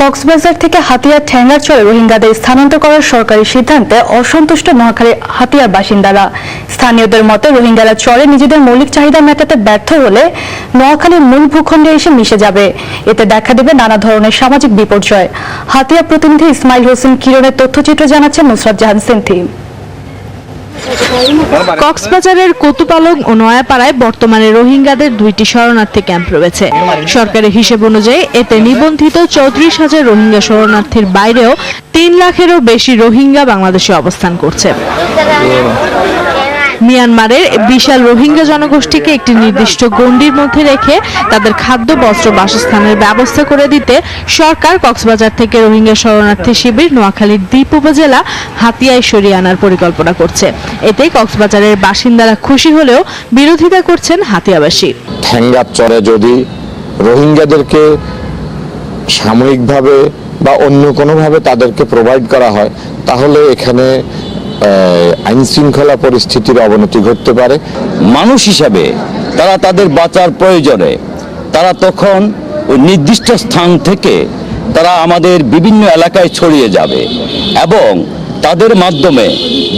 কক্সবাজার থেকে হাতিয়ার ঠ্যাঙ্গারচরে রোহিঙ্গাদের স্থানান্তর করার সরকারি সিদ্ধান্তে অসন্তুষ্ট মহাখালী হাতিয়ার বাসিন্দারা। স্থানীয়দের মতে, রোহিঙ্গারা চরে নিজেদের মৌলিক চাহিদা মেটাতে ব্যর্থ হলে নোয়াখালীর মূল ভূখণ্ডে এসে মিশে যাবে। এতে দেখা দেবে নানা ধরনের সামাজিক বিপর্যয়। হাতিয়া প্রতিনিধি ইসমাইল হোসেন কিরণের তথ্যচিত্র জানাচ্ছেন নুসরাত জাহান সিনথি। কক্সবাজারের কোতুপালং ও নয়াপাড়ায় বর্তমানে রোহিঙ্গাদের দুইটি শরণার্থী ক্যাম্প রয়েছে। সরকারের হিসেব অনুযায়ী এতে নিবন্ধিত চৌত্রিশ হাজার রোহিঙ্গা শরণার্থীর বাইরেও তিন লাখেরও বেশি রোহিঙ্গা বাংলাদেশে অবস্থান করছে। মিয়ানমারের বিশাল রোহিঙ্গা জনগোষ্ঠীকে একটি নির্দিষ্ট গণ্ডির মধ্যে রেখে তাদের খাদ্য, বস্ত্র, বাসস্থানের ব্যবস্থা করে দিতে সরকার কক্সবাজার থেকে রোহিঙ্গা শরণার্থী শিবির নোয়াখালীর দ্বীপ উপজেলা হাতিয়ায় সরিয়ে আনার পরিকল্পনা করছে। এতে কক্সবাজারের বাসিন্দারা খুশি হলেও বিরোধিতা করছেন হাতিয়াবাসী। ঠ্যাঙ্গার চরে যদি রোহিঙ্গাদেরকে সাময়িকভাবে বা অন্য কোনোভাবে তাদেরকে প্রোভাইড করা হয়, তাহলে এখানে আইন শৃঙ্খলা পরিস্থিতির অবনতি ঘটতে পারে। মানুষ হিসাবে তারা তাদের বাঁচার প্রয়োজনে, তারা তখন ওই নির্দিষ্ট স্থান থেকে তারা আমাদের বিভিন্ন এলাকায় ছড়িয়ে যাবে এবং তাদের মাধ্যমে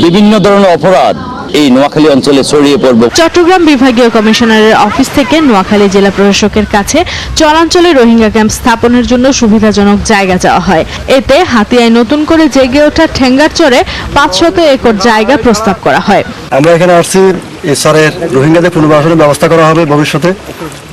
বিভিন্ন ধরনের অপরাধ এই নোয়াখালী অঞ্চলে ছড়িয়ে পড়বে। চট্টগ্রাম বিভাগীয় কমিশনারের অফিস থেকে নোয়াখালী জেলা প্রশাসকের কাছে চরাঞ্চলে রোহিঙ্গা ক্যাম্প স্থাপনের জন্য সুবিধাজনক জায়গা চাওয়া হয়। এতে হাতিয়ায় নতুন করে জেগে ওঠা ঠেঙ্গারচরে পাঁচশত একর জায়গা প্রস্তাব করা হয়। আমরা এখানে আসছি এই সরের রোহিঙ্গাদের পুনর্বাসনের ব্যবস্থা করা হবে ভবিষ্যতে।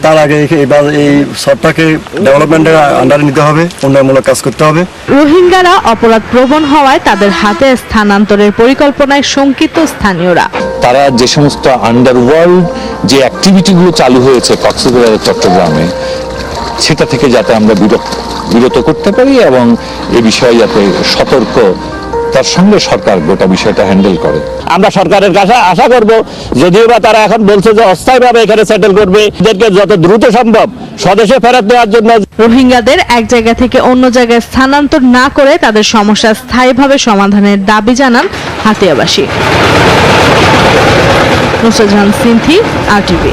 তার আগে এবার এই সরটাকে ডেভেলপমেন্টের আন্ডারে নিতে হবে উন্নয়নমূলক কাজ করতে হবে। রোহিঙ্গারা অপরাধ প্রবণ হওয়ায় তাদের হাতে স্থানান্তরের পরিকল্পনায় শঙ্কিত স্থানীয়রা। তারা যে সমস্ত আন্ডারওয়ার্ল্ড যে অ্যাক্টিভিটিগুলো চালু হয়েছে কক্সবাজার চট্টগ্রামে সেটা থেকে যাতে আমরা বিরত বিরত করতে পারি এবং এ বিষয়ে যাতে সতর্ক তার সঙ্গে সরকার গোটা বিষয়টা হ্যান্ডেল করে। আমরা সরকারের কাছে আশা করব যদিও বা তারা এখন বলছে যে অস্থায়ীভাবে এখানে সেটেল করবে এদেরকে যত দ্রুত সম্ভব স্বদেশে ফেরত দেওয়ার জন্য রোহিঙ্গাদের এক জায়গা থেকে অন্য জায়গায় স্থানান্তর না করে তাদের সমস্যা স্থায়ীভাবে সমাধানের দাবি জানান হাতিয়াবাসী। Nusrat Jahan Sinthi R TV.